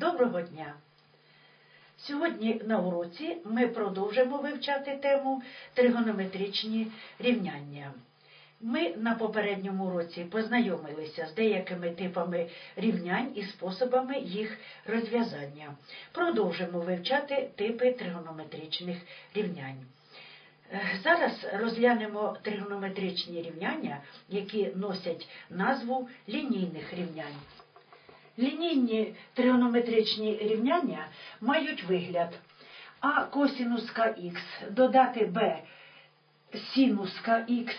Доброго дня! Сьогодні на уроці ми продовжимо вивчати тему тригонометричні рівняння. Ми на попередньому уроці познайомилися з деякими типами рівнянь і способами їх розв'язання. Продовжимо вивчати типи тригонометричних рівнянь. Е, Зараз розглянемо тригонометричні рівняння, які носять назву лінійних рівнянь. Лінійні тригонометричні рівняння мають вигляд А косінус х додати Б синус х,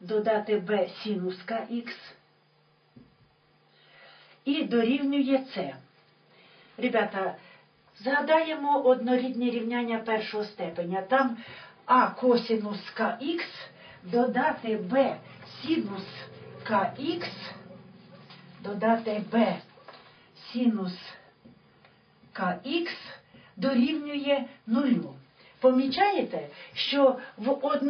додати Б синус х і дорівнює С. Ребята, згадаємо однорідні рівняння першого степеня. Там А косінус х додати Б синус х додати b синус kx дорівнює нулю. Помічаєте, що в, од...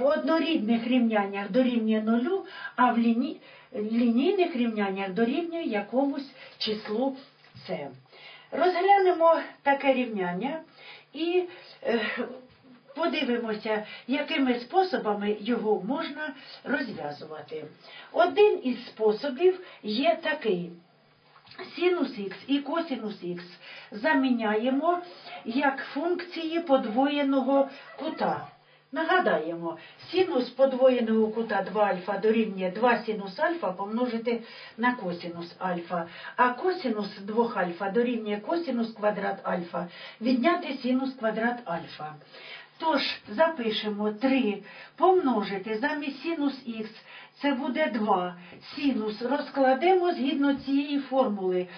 в однорідних рівняннях дорівнює нулю, а в ліні... лінійних рівняннях дорівнює якомусь числу c. Розглянемо таке рівняння і е, подивимося, якими способами його можна розв'язувати. Один із способів є такий. Синус х і косинус х заміняємо як функції подвоєного кута. Нагадаємо, синус подвоєного кута 2 альфа дорівнює 2 синус альфа помножити на косинус альфа, а косинус 2 альфа дорівнює косинус квадрат альфа, відняти синус квадрат альфа. Тож запишемо 3 помножити замість синус х, це буде 2. Синус розкладемо згідно цієї формули.